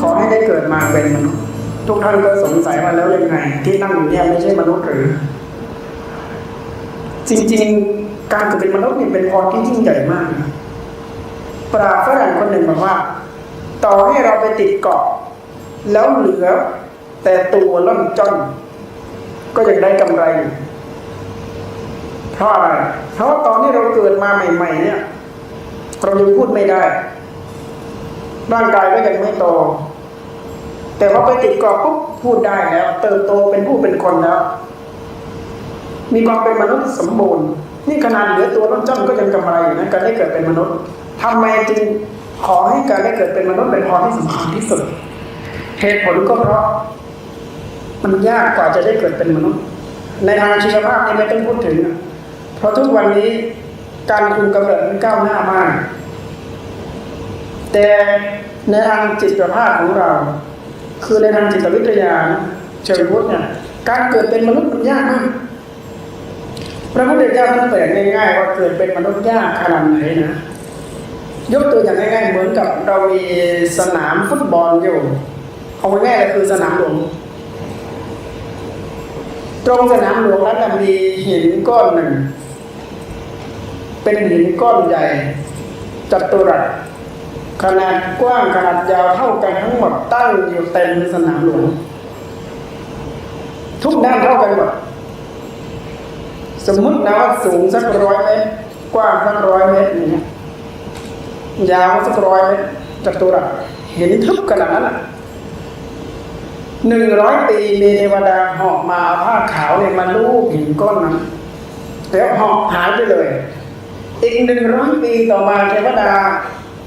ขอให้ได้เกิดมาเป็นมนุษย์ทุกท่านก็สงสัยว่าแล้วยังไง ที่นั่งอยู่เนี่ยไม่ใช่มนุษย์หรือ จริงๆ การเกิดเป็นมนุษย์นี่เป็นพรที่ยิ่งใหญ่มาก ปราฝรั่งคนหนึ่งบอกว่า ต่อให้เราไปติดเกาะแล้วเหลือ แต่ตัวล่อนจ้อน ก็ยังได้กำไรเพราะอะไรเพราะตอนที่เราเกิดมาใหม่ ๆ เนี่ยเรายังพูดไม่ได้ ร่างกายก็ยังไม่โต แต่พอไปติดเกาะปุ๊บพูดได้แล้ว เติบโตเป็นผู้เป็นคนแล้ว มีความเป็นมนุษย์สมบูรณ์นี่ขนาดเหลือตัวล้นจ้อนก็ยังกำไรอยู่นะการได้เกิดเป็นมนุษย์ทำไมจึงขอให้การได้เกิดเป็นมนุษย์เป็นพรที่สำคัญที่สุดเหตุผลก็เพราะ มันยากกว่าจะได้เกิดเป็นมนุษย์ ในทางชีวภาพนี่ไม่ต้องพูดถึง เพราะทุกวันนี้การคุมกำเนิดมันก้าวหน้ามาก แต่ในทางจิตภาพของเรา คือในทางจิตวิทยาเชิงพุทธเนี่ยการเกิดเป็นมนุษย์มันยากมากพระพุทธเจ้าท่านเปรียบง่ายๆว่าเกิดเป็นมนุษย์ยากขนาดไหนนะยกตัวอย่างง่ายๆเหมือนกับเรามีสนามฟุตบอลอยู่เอาง่ายๆเลยคือสนามหลวง ตรงสนามหลวงนั้นนมีหินก้อนหนึ่ง เป็นหินก้อนใหญ่จัตุรัสขนาดกว้างขนาดยาวเท่ากันทั้งหมดตั้งอยู่เต็มสนามหลวง ทุกด้านเท่ากันหมดสมมตินะว่าสูงสักร้อยเมตรกว้างสักร้อยเมตรอย่างเงี้ยยาวสักร้อยเมตรจัตุรัสเห็นทึบขนาดนั้นอะ หนึ่งร้อยปีมีเทวดาเหอกมาผ้าขาวเนี่ยมาลูบหินก้อนนั้นแล้วเหอกหายไปเลย อีกหนึ่งร้อยปีต่อมาเทวดา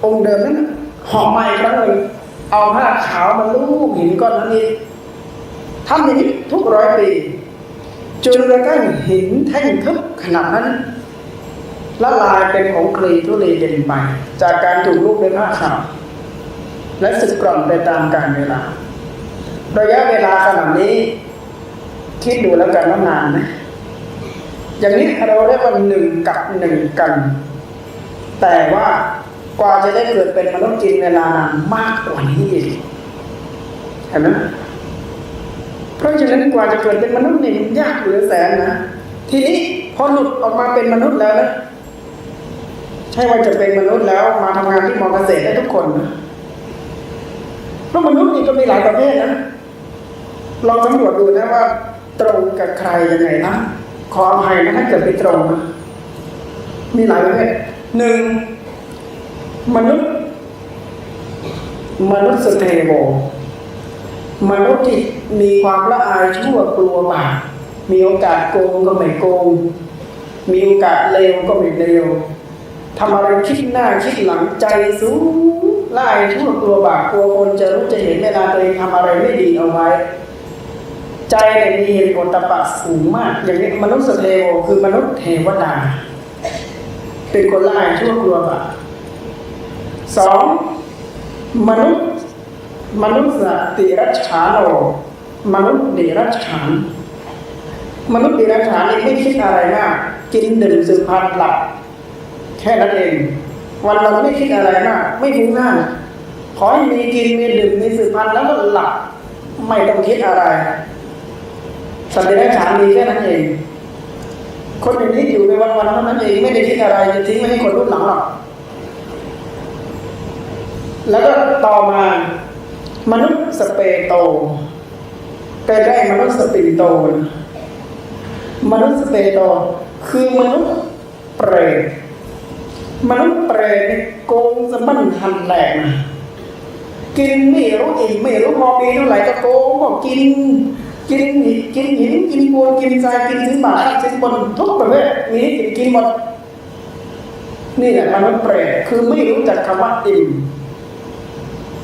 องค์เดิมนั้นเหอกมาอีกครั้งหนึ่งเอาผ้าขาวมาลูบหินก้อนนั้นอีกทำอย่างนี้ทุกร้อยปีจนกระทั่งหินแท่งทึบขนาดนั้นละลายเป็นของกรีทุเลเด่นไป จากการถูกลูกด้วยผ้าขาวและสึกกร่อนไปตามกาลเวลา ระยะเวลาขนาดนี้ คิดดูแล้วกันว่านานไหมอย่างนี้เราเรียกว่าหนึ่งกับหนึ่งกัน แต่ว่ากว่าจะได้เกิดเป็นมนุษย์จริงเวลานานมากกว่านี้อีกเห็นไหมเพราะฉะนั้นกว่าจะเกิดเป็นมนุษย์นี่มันยากเหลือแสนนะทีนี้พอหลุดออกมาเป็นมนุษย์แล้วนะใช่ว่าจะเป็นมนุษย์แล้ว มาทำงานที่มอเกษตรได้ทุกคนนะเพราะมนุษย์นี่ก็มีหลายประเภทนะ ลองสำรวจดูนะว่า ตรงกับใครยังไงนะขออภัยนะถ้าเกิดไปตรงนะมีหลายประเภทหนึ่งมนุษย์มนุษย์สเทโวมนุษย์ที่มีความละอายชั่วกลัวบาปมีโอกาสโกงก็ไม่โกง มีโอกาสเลวก็ไม่เลวทำอะไรคิดหน้าคิดหลังใจสูงละอายชั่วกลัวบาปกลัวคนจะรู้จะเห็นเวลาตัวเองทำอะไรไม่ดีเอาไว้ ใจเนี่ยมีเหตุผลตปะสูงมาก อย่างนี้มนุษย์เทวคือมนุษย์เทวดา เป็นคนละอายชั่วกลัวบาปสองมนุษย์มนุษย์ติรัจฉานโอมนุษย์เดรัจฉานมนุษย์เดรัจฉานนี่ไม่คิดอะไรมากกินดื่มสืบพันธุ์หลับแค่นั้นเอง วันเราไม่คิดอะไรมากไม่ฟุ้งซ่านขอให้มีกินมีดื่มมีสืบพันธุ์แล้วก็หลับไม่ต้องคิดอะไร สัตว์เดรัจฉานมีแค่นั้นเอง คนอย่างนี้อยู่ในวันวันเท่านั้นเองไม่ได้คิดอะไรจะทิ้งไว้ให้คนรุ่นหลังหรอกแล้วก็ต่อมามนุษย์สเปโตใกล้มนุษย์สปินโต มนุษย์สเปโต คือมนุษย์เปรตมนุษย์เปรตโกงสะบั้นทันแหลกนะกินไม่รู้อิ่มไม่รู้พอมีเท่าไหร่ก็โกงก็กิน กินหินกินหินกินปูนกินทรายกินสินบาทสินบนทุกประเภทมีกินกินหมดนี่แหละมนุษย์เปรตคือไม่รู้จักคำว่าอิ่ม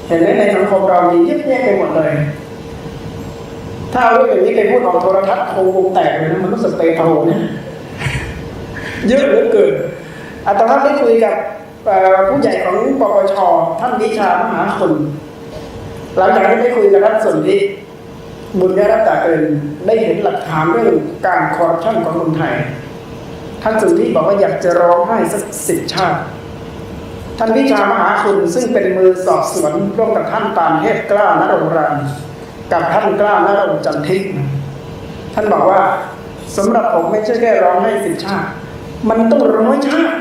เห็นไหมในสังคมเรามีเยอะแยะไปหมดเลย ถ้าเอาเรื่องอย่างนี้ไปพูดออกโทรทัศน์คงวงแตกเลยนะมันรู้สึกเปโตเนี่ยเยอะเหลือเกินอาตมาได้คุยกับผู้ใหญ่ของปปชท่านวิชามหาคุณหลังจากที่ได้คุยกับท่านสนธิ บุญญารัตตาเอินได้เห็นหลักฐานเรื่องการคอร์รัปชันของคนไทย ท่านสุนทธิบอกว่าอยากจะร้องไห้สักสิบชาติ ท่านวิชามหาคุณซึ่งเป็นมือสอบสวนร่วมกับท่านตามเทพกล้านรงรามกับท่านกล้านรงจันทิกท่านบอกว่าสำหรับผมไม่ใช่แค่ร้องไห้สิบชาติ มันต้องร้อยชาติ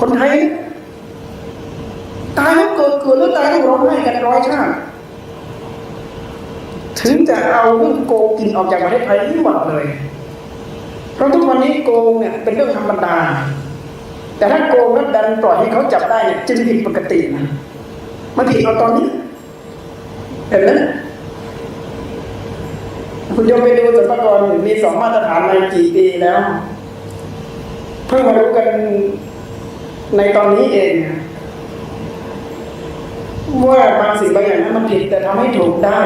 คนไทยตายแล้วเกิดเกิดแล้วตายต้องร้องไห้กันร้อยชาติ ถึงจะเอาเรื่องโกงกินออกจากประเทศไทยทั้งหมดเลยเพราะทุกวันนี้โกงเนี่ยเป็นเรื่องธรรมดา แต่ถ้าโกงแล้วดันปล่อยให้เขาจับได้เนี่ยจึงผิดปกตินะมันผิดเอาตอนนี้เห็นไหมคุณยมไปดูสรรพากรมีสองมาตรฐานในกี่ปีแล้ว เพิ่งมารู้กันในตอนนี้เองว่าบางสิ่งบางอย่างนั้นมันผิดแต่ทำให้ถูกได้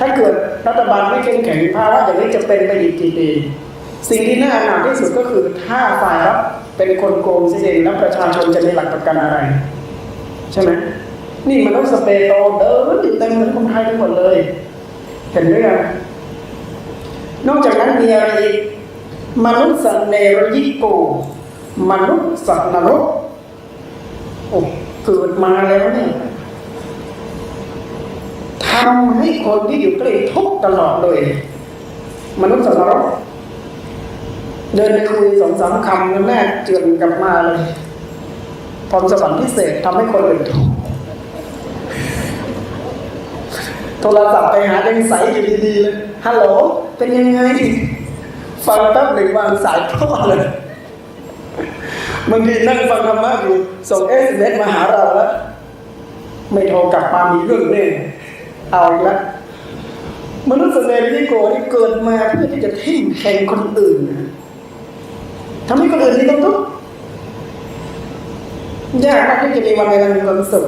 ถ้าเกิดรัฐบาลไม่เข้มแข็งภาวะอย่างนี้จะเป็นไปอีกกี่ปีสิ่งที่น่าหนักที่สุดก็คือถ้าฝ่ายรับเป็นคนโกงเองแล้วประชาชนจะมีหลักประกันอะไร ใช่ไหมนี่มันต้องสเปรย์โตเดินอยู่เต็มเหมือนคนไทยทั้งหมดเลย เห็นด้วยกันนอกจากนั้นมีอะไรอีกมนุษย์สันเนรยิโกมนุษย์สัตว์นรกโอ้เกิดมาแล้วเนี่ย ทำให้คนที่อยู่ใกล้ทุกตลอดเลย มนุษย์สัตว์นรกเดินไปคุยสองสามคำแล้วแม่เจือนกลับมาเลยพรสวรรค์พิเศษทำให้คนอื่นทุกโทรศัพท์ไปหายังใสอยู่ดีๆเลยฮัลโหล เป็นยังไง ฟังแป๊บหนึ่งวางสายพ่อเลยบางทีนั่งฟังธรรมะอยู่ส่งเอสเอสมาหาเราแล้ว ไม่โทรกลับมามีเรื่องแน่ เอาล้วมนุษย์เนรนิโกนี่เกิดมาเพื่อที่จะทิ่มแทงคนอื่นทำให้คนอื่นมีความทุกข์ยากมากที่จะมีวันเวลามีความสุข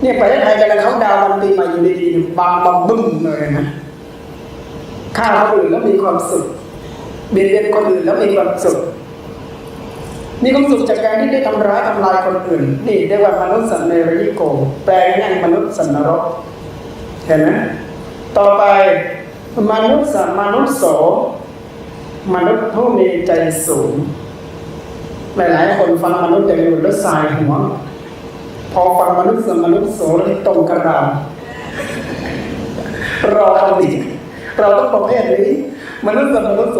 เนี่ยประเทศไทยกำลังเขาดาวน์วันปีใหม่อยู่ดีๆบางบางบึ้มเลยนะฆ่าคนอื่นแล้วมีความสุขเบียดเบียนคนอื่นแล้วมีความสุขมีความสุขจากการที่ได้ทำร้ายทำลายคนอื่น นี่เรียกว่ามนุษย์สันเนริโก แปลง่ายมนุษย์สันนรก เห็นไหมต่อไปมนุษย์สัมมนุษย์โสมนุษย์ผู้มีใจสูง หลายๆ คนฟังมนุษย์อย่างอื่นแล้วสายหัว พอฟังมนุษย์สัมมนุษย์โสแล้วตรงกระดามรอเอาดิเราต้องประเภทนี้มนุษย์สัมมนุษย์โส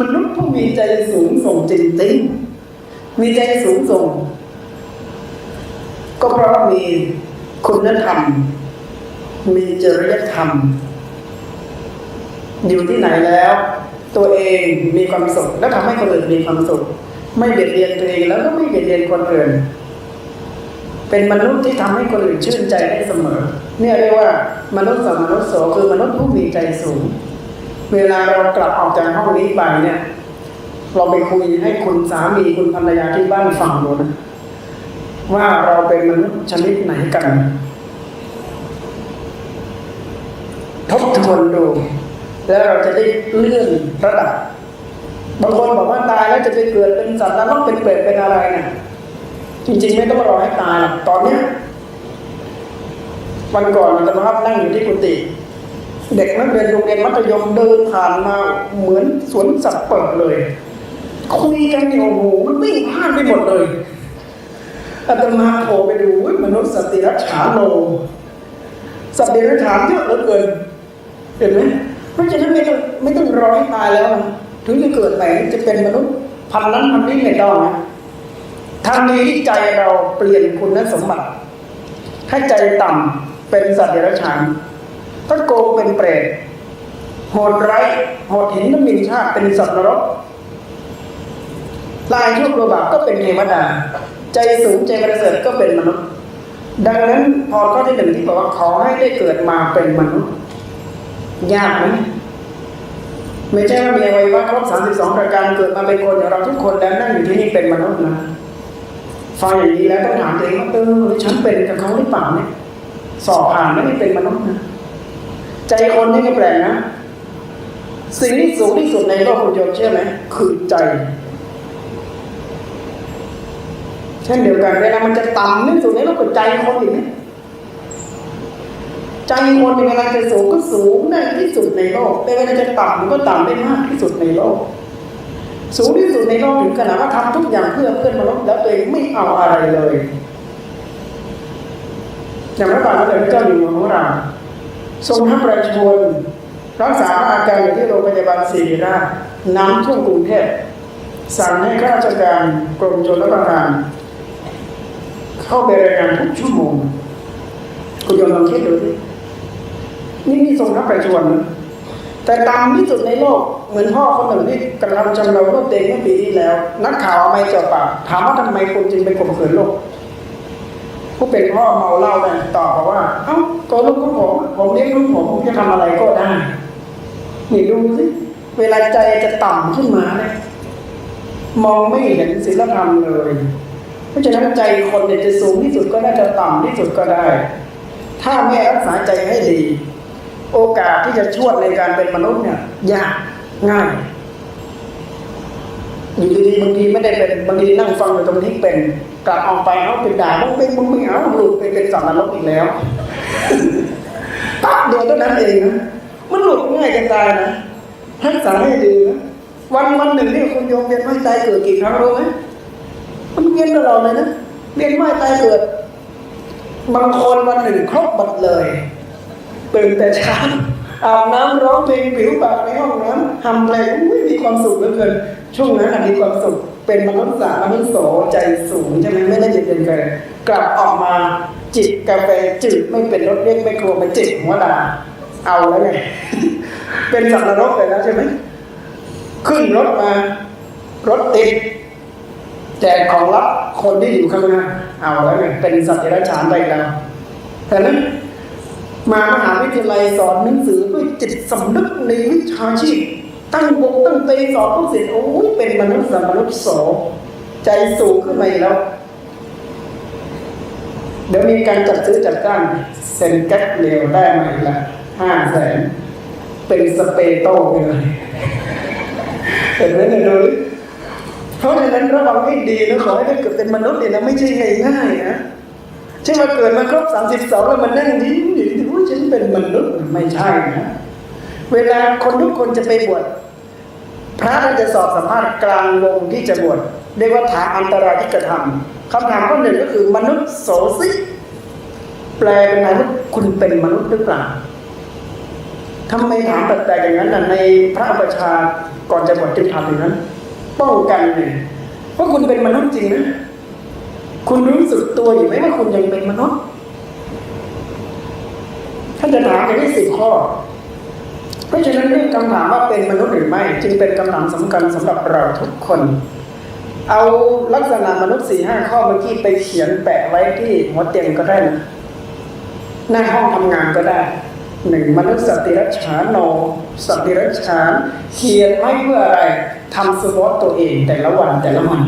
มนุษย์ผู้มีใจสูงส่งจริงๆมีใจสูงส่ง ก็เพราะมีคุณธรรม มีจริยธรรม อยู่ที่ไหนแล้ว ตัวเองมีความสุขแล้วทำให้คนอื่นมีความสุข ไม่เบียดเบียนตัวเองแล้วก็ไม่เบียดเบียนคนอื่น เป็นมนุษย์ที่ทำให้คนอื่นชื่นใจได้เสมอ เนี่ยเรียกว่ามนุษย์สมนุษย์โสคือมนุษย์ผู้มีใจสูง เวลาเรากลับออกจากห้องนี้ไปเนี่ยเราไปคุยให้คุณสามีคุณภรรยาที่บ้านฟังดูนะว่าเราเป็นมนุษย์ชนิดไหนกัน ทนดู แล้วเราจะได้เลื่อนระดับบางคนบอกว่าตายแล้วจะไปเกิดเป็นสัตว์นรกเป็นเปรตเป็นอะไรเนี่ยจริงๆไม่ต้องรอให้ตายหรอกตอนเนี้ยวันก่อนอาจารย์ภาพนั่งอยู่ที่กุฏิเด็กนักเรียนโรงเรียนมัธยมเดินผ่านมาเหมือนสวนสัตว์เปิดเลย คุยกันเนี่ยโอ้โหมันวิ่งพลาดไปหมดเลยอาตมาโผล่ไปดูมนุษย์สติรัชฉานโลสตว์เดรัจฉานเยอะเหลือเกิน เห็นไหมเพราะฉะนั้นไม่ต้องไม่ต้องรอให้ตายแล้ว ถึงจะเกิดใหม่จะเป็นมนุษย์พันนั้นพันนี้ไม่ต้องนะทางนี้ที่ใจเราเปลี่ยนคุณสมบัติ ให้ใจต่ำเป็นสัตว์เดรัจฉานถ้าโกงเป็นเปรตโหดไร้โหดหินน้ำมินชาติเป็นสัตว์นรกลายชั่วกลัวบาก็เป็นเทวดา ใจสูงใจประเสริฐก็เป็นมนุษย์ ดังนั้นพอข้อที่หนึ่งที่บอกว่าขอให้ได้เกิดมาเป็นมนุษย์ ยากไหมไม่ใช่ว่ามีอวัยวะครบสามสิบสองประการเกิดมาเป็นคนอย่างเราทุกคนแล้วนั่งอยู่ที่นี่เป็นมนุษย์นะฟังอย่างนี้แล้วต้องถามตัวเองว่าเออฉันเป็นกับเขาหรือเปล่าเนี่ยสอบผ่านไม่ได้เป็นมนุษย์นะใจคนนี่ก็แปลกนะสิ่งที่สูงที่สุดในโลกคุณโยมเชื่อไหมคือใจเช่นเดียวกันเวลามันจะต่ำที่สุดในโลกคือใจคนอย่างนี้ ใจคนในเวลาจะสูงก็สูงได้ที่สุดในโลกในเวลาจะต่ำก็ต่ำได้มากที่สุดในโลก สูงที่สุดในโลกถึงขนาดว่าทำทุกอย่างเพื่อเพื่อนมนุษย์แล้วตัวเองไม่เอาอะไรเลยอย่างพระบาทสมเด็จพระเจ้าอยู่หัวของเราทรงพระประชวรรักษาอาการอยู่ที่โรงพยาบาลศิริราชน้ำท่วมกรุงเทพสั่งให้ข้าราชการกรมชลประทาน เข้าไปรายงานทุกชั่วโมงคุณโยมลองคิดดูสิ นี่มีทรงพระประชวนแต่ตามที่สุดในโลก เหมือนพ่อคนหนึ่งที่กำลังจำเราลูกเต็งเมื่อปีที่แล้ว นักข่าวไม่เจาะปากถามว่าทำไมคนจึงไปข่มขืนลูกผู้เป็นพ่อเมาเหล้าเนี่ยตอบบอกว่า เอ้าก็ลูกของผมผมเลี้ยงลูกผมผมจะทำอะไรก็ได้นี่ดูสิเวลาใจจะต่ำขึ้นมาเนี่ยมองไม่เห็นศีลธรรมเลย เพราะฉะนั้นใจคนเนี่ยจะสูงที่สุดก็ได้จะต่ำที่สุดก็ได้ ถ้าไม่รักษาใจให้ดี โอกาสที่จะชวดในการเป็นมนุษย์เนี่ยยากง่ายอยู่ดีๆบางทีไม่ได้เป็นบางทีนั่งฟังอยู่ตรงนี้เป็นกลับออกไปเอาเป็นด่ามึงเป็นมึงไม่เอาหลุดไปเป็นสัตว์นรกอีกแล้วปั๊บเดียวเท่านั้นเองนะมันหลุดง่ายจะตายนะรักษาให้ดีนะวันวันหนึ่งที่คุณโยมเวียนว่ายตายเกิดกี่ครั้งรู้ไหมมันเวียนตลอดเลยนะเวียนว่ายตายเกิด บางคนวันหนึ่งครบหมดเลย ตื่นแต่เช้าอาบน้ำร้องเพลงผิวปากในห้องน้ำทำอะไรอุ้ยมีความสุขเหลือเกินช่วงนั้นมีความสุขเป็นมนุษย์สามนุษย์โสใจสูงใช่ไหมไม่ได้เย็นเย็นเลยกลับออกมาจิบกาแฟจืดไม่เป็นรสเล็กไม่ครัวมาจิบหัวดาเอาแล้วไงเป็นสัตว์นรกเลยนะใช่ไหมขึ้นรถมารถติดแจกของรับคนที่อยู่ข้างหน้าเอาแล้วไงเป็นสัตว์เดรัจฉานไปแล้วแต่นั้น มามหาวิทยาลัยสอนหนังสือด้วยจิตสำนึกในวิชาชีพ ตั้งวงตั้งเตสอนผู้ศิษย์โอ้ยเป็นมนุษย์สมนุษย์โสใจสูงขึ้นมาอีกแล้ว เดี๋ยวมีการจัดซื้อจัดจ้างเซ็นแก๊กเลียวได้มาอีกละห้าแสนเป็นสเปโต้ไปเลยเห็นไหมเนี่ยดูเพราะฉะนั้นระวังให้ดีนะขอให้ได้เกิดเป็นมนุษย์เนี่ยนะไม่ใช่ง่ายๆนะใช่มาเกิดมาครบสามสิบสองแล้วมันนั่งยิ้มอยู่ง ฉันเป็นมนุษย์ไม่ใช่นะ เวลาคนทุกคนจะไปบวชพระท่านจะสอบสัมภาษณ์กลางวงที่จะบวชเรียกว่าถามอันตรายที่กระทำคำถามข้อหนึ่งก็คือมนุษย์โสซิแปลเป็นไงว่าคุณเป็นมนุษย์หรือเปล่าทำไมถามแปลกๆอย่างนั้นน่ะในพระประชาก่อนจะบวชจึงทำอย่างนั้นป้องกันเนี่ยว่าคุณเป็นมนุษย์จริงนะคุณรู้สึกตัวอยู่ไหมว่าคุณยังเป็นมนุษย์านจะถามอย่างนี้สิบข้อ เพราะฉะนั้นเรื่องคำถามว่าเป็นมนุษย์หรือไม่ จึงเป็นคำถามสำคัญสำหรับเราทุกคน เอาลักษณะมนุษย์สี่ห้าข้อเมื่อกี้ไปเขียนแปะไว้ที่หัวเตียงก็ได้นะหน้าห้องทำงานก็ได้หนึ่งมนุษย์สติรัชานโนสติรัชานเขียนไว้เพื่ออะไรทำสวอตตัวเองแต่ละวันแต่ละวัน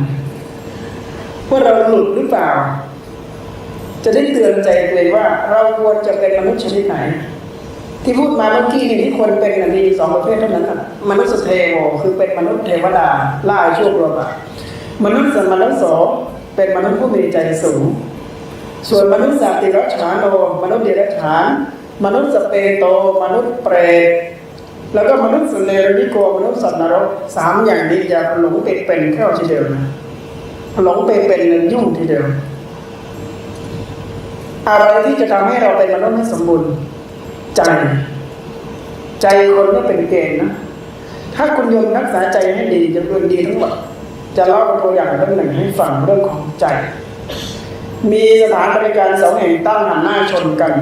ว่าเราหลุดหรือเปล่า จะได้เตือนใจตัวเองว่า เราควรจะเป็นมนุษย์ชนิดไหน ที่พูดมาเมื่อกี้นี่ที่ควรเป็นมีสองประเภทเท่านั้นมนุษย์เทโวคือเป็นมนุษย์เทวดาล่าชั่วโลกอะมนุษย์สมนุษย์โสเป็นมนุษย์ผู้มีใจสูง ส่วนมนุษย์สัติรัชานโนมนุษย์เดรัจฉาน มนุษย์สเปโต มนุษย์เปรตแล้วก็มนุษย์สเนรนิโกมนุษย์สัตว์นรกสามอย่างนี้อย่าหลงติดเป็นแค่ทีเดียวนะหลงไปเป็นหนึ่งยุ่งทีเดียว อะไรที่จะทำให้เราเป็นมนุษย์ให้สมบูรณ์ใจ ใจคนก็เป็นเกณฑ์นะ ถ้าคุณโยมรักษาใจให้ดีจะเป็นดีทั้งหมดจะเล่าตัวอย่างเรื่องหนึ่งให้ฟังเรื่องของใจ มีสถานบริการสองแห่งตั้งหันหน้าชนกัน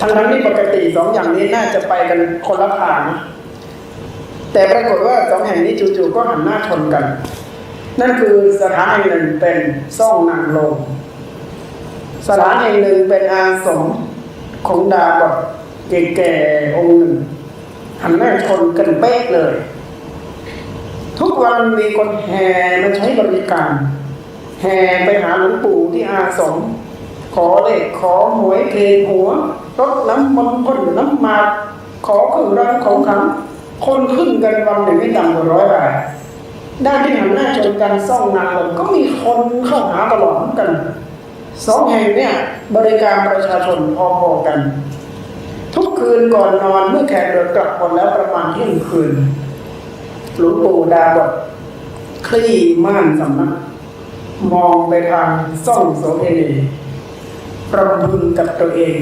ทั้งนั้นที่ปกติสองอย่างนี้น่าจะไปกันคนละทาง แต่ปรากฏว่าสองแห่งนี้จู่ๆก็หันหน้าชนกัน นั่นคือสถานแห่งหนึ่งเป็นซ่องนางลง สถานแห่งหนึ่งเป็นอาสมของดาบทแก่ๆองค์หนึ่งหันหน้าชนกันเป๊ะเลย ทุกวันมีคนแห่มาใช้บริการ แห่ไปหาหลวงปู่ที่อาสม ขอเลขขอหวยเทหัวรดน้ำมันต์พ่นน้ำมาขอเครื่องรางของขลังคนขึ้นกันวันหนึ่งไม่ต่ำกว่าร้อยรายด้านที่หันหน้าชนกันซ่องนางลมก็มีคนเข้าหาตลอดเหมือนกัน สองแห่งเนี่ยบริการประชาชนพอๆกัน ทุกคืนก่อนนอนเมื่อแขกเดินกลับหมดแล้วประมาณเที่ยงคืนหลวงปู่ดาบทคลี่ม่านสำนักมองไปทางซ่องโสเพณีประพึงกับตัวเอง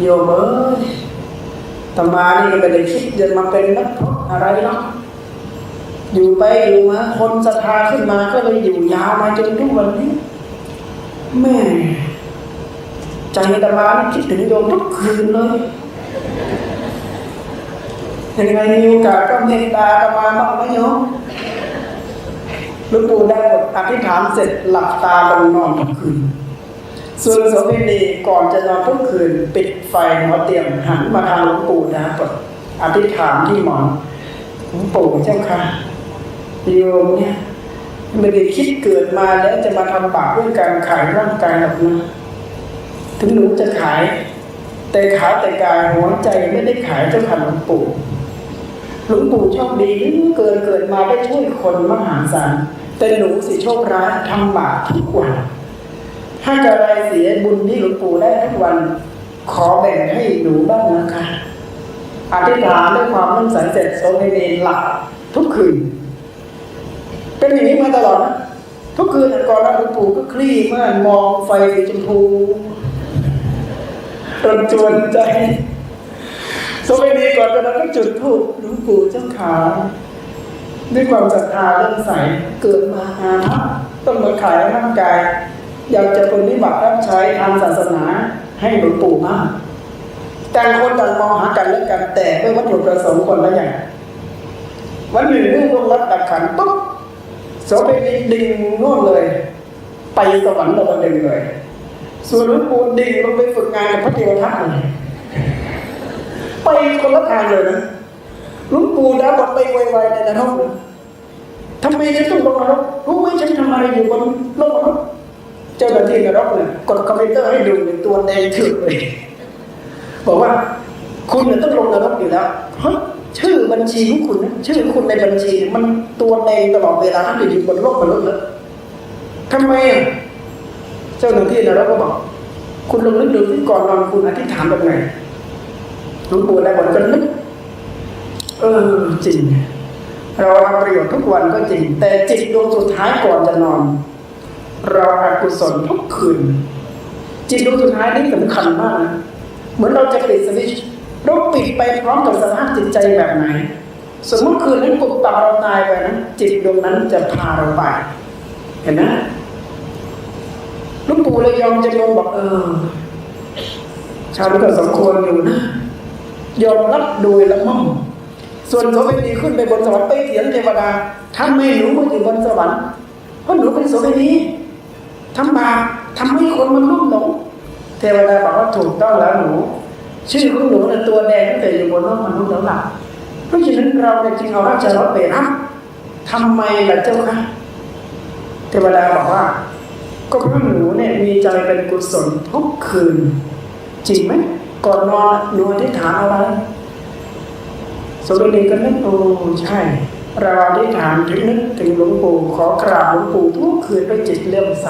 โยมเอ้ยตมานี่ก็ไม่ได้คิดจะมาเป็นนักพรตอะไรหรอกอยู่ไปอยู่มาคนศรัทธาขึ้นมาก็เลยอยู่ยาวมาจนทุกวันนี้ แม่ใจตมานี่คิดถึงโยมทุกคืนเลยยังไงมีโอกาสก็เมตตาตมาบ้างไหมโยมหลวงปู่ได้บทอธิษฐานเสร็จหลับตาลงนอนทุกคืนส่วนโสเภณีก่อนจะนอนทุกคืน ปิดไฟหัวเตียงหันมาทางหลวงปู่นะบทอธิษฐานที่หมอนหลวงปู่เจ้าค่ะโยมเนี่ย ไม่ได้คิดเกิดมาแล้วจะมาทำบาปด้วยการขายร่างกายหรอกนะถึงหนูจะขาย แต่ขายแต่กายหัวใจไม่ได้ขายเจ้าค่ะหลวงปู่หลวงปู่โชคดีเหลือเกินเกิดมาได้ช่วยคนมหาศาลแต่หนูสิโชคร้ายทำบาปทุกวัน ถ้าจะอะไรเสียบุญที่หลวงปู่ได้ทุกวัน ขอแบ่งให้หนูบ้างนะคะอธิษฐานด้วยความมั่นใจเสร็จโสเภณีหลับทุกคืน เป็นอย่างนี้มาตลอดนะทุกคืนก่อนนอนหลวงปู่ก็คลี่ม่านมองไฟสีชมพูรนจวนใจโสเภณีก่อนจะนอนก็จุดธูปหลวงปู่เจ้าขาด้วยความศรัทธาเรื่องใสเกิดมาหาต้องมาขายร่างกาย อยากจะปฏิบัติรับใช้ทางศาสนาให้หลวงปู่มากต่างคนต่างมองหากันและกันแต่ด้วยวัตถุประสงค์คนละอย่างวันหนึ่งเรื่องลงรับดักขันปุ๊บ โสเภณีดิ่งโน่นเลย ไปสวรรค์เราดึงเลย ส่วนหลวงปู่ดิ่งลงไปฝึกงานกับพระเทวทัตเลยไปคนละทางเลยนะหลวงปู่ดาบทไปไวๆในนรกเลยทำไมฉันต้องลงนรกรู้ไหมฉันทำอะไรอยู่บนโลกนรกเจ้าหน้าที่นรกเนี่ยกดคอมพิวเตอร์ให้ดูในตัวแดงเถือกเลย บอกว่า คุณเนี่ยต้องลงนรกอยู่แล้วเฮ้ ชื่อบัญชีของคุณนะชื่อคุณในบัญชี มันตัวแดงตลอดเวลาที่อยู่บนโลกมนุษย์เลยทำไมอะเจ้าหน้าที่นรกก็บอก คุณลองนึกดูที่ก่อนนอนคุณอธิษฐานแบบไงหลวงปู่ได้บอกก็นึกเออจริง เราทำประโยชน์ทุกวันก็จริง แต่จิตดวงสุดท้ายก่อนจะนอน เราอกุศลทุกคืน จิตดวงสุดท้ายนี่สำคัญมากนะเหมือนเราจะปิดสวิตช์ เราปิดไปพร้อมกับสภาพจิตใจแบบไหน สมมติคืนนั้นปุบตับเราตายไปนะจิตดวงนั้นจะพาเราไป เห็นไหมลูกปู่เลยยอมจะยอมบอกเออชาวนี้ก็สมควรอยู่นะยอมรับโดยละม่อมส่วนโสเภณีขึ้นไปบนสวรรค์ไปเถียงเทวดาทำไมหนูมาอยู่บนสวรรค์เพราะหนูเป็นโสเภณีทำบาปทำให้คนมันลุ่มหลงเทวดาบอกว่าถูกต้องแล้วหนู ชื่อของหนูเนี่ยตัวแดงตั้งแต่อยู่บนโลกมนุษย์แล้วล่ะเพราะฉะนั้นเราเนี่ยจึงเอาราชรถไปรับทำไมล่ะเจ้าคะเทวดาบอกว่า ก็เพราะหนูเนี่ยมีใจเป็นกุศลทุกคืน จริงไหมก่อนนอนหนูอธิษฐานอะไรโสดนีก็นึกโอ้ใช่ เราอธิษฐานถึงนึกถึงหลวงปู่ขอกราบหลวงปู่ทุกคืนด้วยจิตเลื่อมใส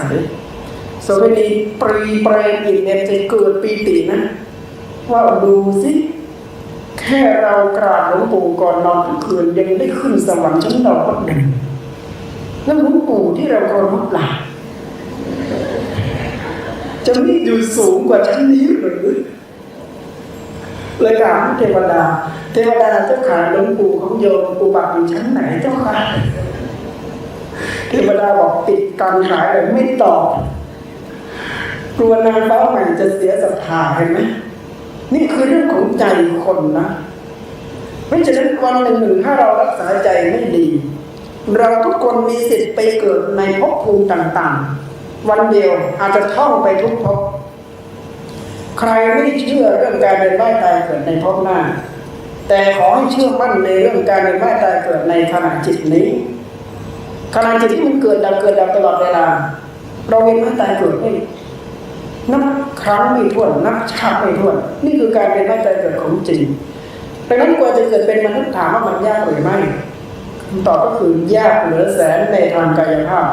โสดนีปรีเปรมอิ่มเอมใจเกิดปีตินะ ว่าดูสิแค่เรากราบหลวงปู่ก่อนนอนทุกคืนยังได้ขึ้นสวรรค์ชั้นดาวดึงแล้วหลวงปู่ที่เราเคารพล่ะจะไม่อยู่สูงกว่าชั้นนี้หรือเลยถามเทวดา เทวดาเจ้าขาหลวงปู่ของโยมปู่บักอยู่ชั้นไหนเจ้าค่ะเทวดาบอกปิดการขายเลยไม่ตอบกลัวนางฟ้าใหม่จะเสียศรัทธาเห็นไหม นี่คือเรื่องของใจคนนะเพราะฉะนั้นวันหนึ่งหนึ่งถ้าเรารักษาใจไม่ดี เราทุกคนมีสิทธิ์ไปเกิดในภพภูมิต่างๆ วันเดียวอาจจะท่องไปทุกภพใครไม่เชื่อเรื่องการเป็นบ้ตายเกิดในภพหน้า แต่ขอให้เชื่อมั่นในเรื่องการเป็นบ้ตายเกิดในขณะจิตนี้ขณะจิตที่มันเกิดดับเกิดดับตลอดเวลา เราเป็นบ้ตายเกิดไม่ นับครั้งไม่ถ้วนนับชาติไม่ถ้วน นี่คือการเป็นบ้ตายเกิดของจริงดังนั้นกว่าจะเกิดเป็นมนุษย์ถามว่ามันยากหรือไม่คำตอบก็คือยากเหลือแสนในทางกายภาพ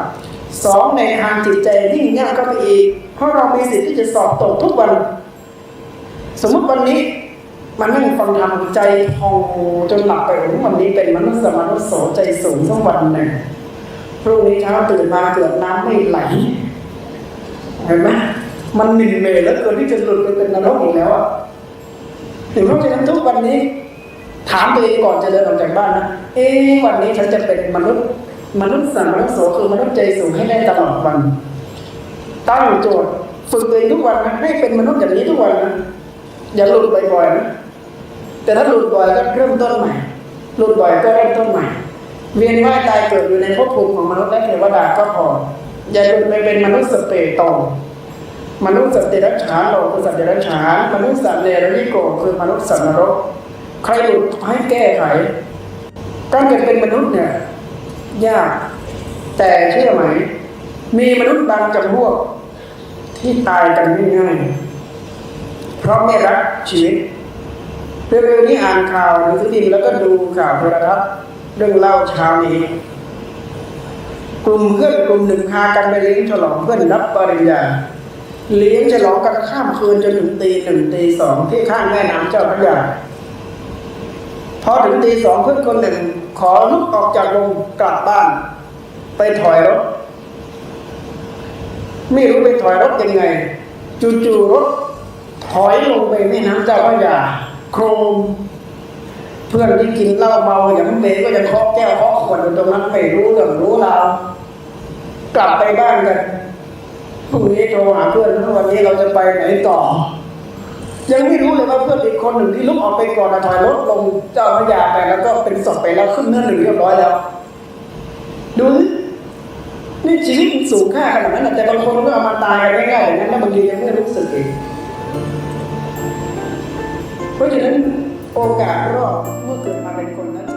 สองในทางจิตใจยิ่งยากก็ไปอีก เพราะเรามีสิทธิ์ที่จะสอบตกทุกวัน สมมติวันนี้มันนั่งฟังธรรมใจพองจนหลับไปโอ้โหวันนี้เป็นมนุษย์สมนุษย์โสใจสูงสักวันหนึ่งพรุ่งนี้เช้าตื่นมาเกิดน้ำไม่ไหลเห็นไหม มันหมิ่นเหมยแล้วเกินที่จะหลุดไปเป็นนรกอีกแล้วอะถึงเพราะฉะนั้นทุกวันนี้ ถามตัวเองก่อนจะเดินออกจากบ้านนะเอ๊วันนี้ฉันจะเป็นมนุษย์มนุษย์สัมมนุษย์โสคือมนุษย์ใจสูงให้ได้ตลอดวันตั้งโจทย์ฝึกตัวเองทุกวันนะให้เป็นมนุษย์อย่างนี้ทุกวันนะอย่าหลุดบ่อยๆนะแต่ถ้าหลุดบ่อยก็เริ่มต้นใหม่หลุดบ่อยก็เริ่มต้นใหม่ เวียนว่ายตายเกิดอยู่ในภพภูมิของมนุษย์และเทวดาก็พออย่าหลุดไปเป็นมนุษย์สเปรตโต มนุษย์สัตว์เดรัจฉานโลกคือสัตว์เดรัจฉานมนุษย์สัตว์เนรมิโกคือมนุษย์สัตว์นรก ใครหลุดให้แก้ไข การเกิดเป็นมนุษย์เนี่ยยาก แต่เชื่อไหม มีมนุษย์บางจำพวก ที่ตายกันง่ายๆเพราะไม่รักชีวิตเร็วๆนี้อ่านข่าวหนังสือพิมพ์แล้วก็ดูข่าวโทรทัศน์เรื่องเล่าเช้านี้ กลุ่มเพื่อนกลุ่มหนึ่งพากันไปเลี้ยงฉลองเพื่อนรับปริญญา เลี้ยงฉลองกันข้ามคืนจนถึงตีหนึ่งตีสองที่ข้างแม่น้ำเจ้าพระยาพอถึงตีสองเพื่อนคนหนึ่ง ขอลุกออกจากโรงกลับบ้าน ไปถอยรถ ไม่รู้ไปถอยรถยังไงจู่ๆรถถอยลงไปแม่น้ำเจ้าพระยาโครมเพื่อนที่กินเหล้าเมาอย่างเมย์ก็ยังเคาะแก้วเคาะขวดอยู่ตรงนั้นไม่รู้เรื่องรู้ราวกลับไปบ้านกัน พรุ่งนี้โทรหาเพื่อนว่าวันนี้เราจะไปไหนต่อ ยังไม่รู้เลยว่าเพื่อนอีกคนหนึ่งที่ลุกออกไปก่อนถอยรถลงเจ้าพระยาไปแล้วก็เป็นศพไปแล้วขึ้นเนื้อหนึ่งเรียบร้อยแล้ว ดูนี่ชีวิตมันสูงค่าขนาดนั้นแต่บางคนก็เอามาตายกันง่ายๆอย่างนั้นแล้วบางทียังไม่รู้สึกเองเพราะฉะนั้นโอกาสรอดเมื่อเกิดมาเป็นคนนั้น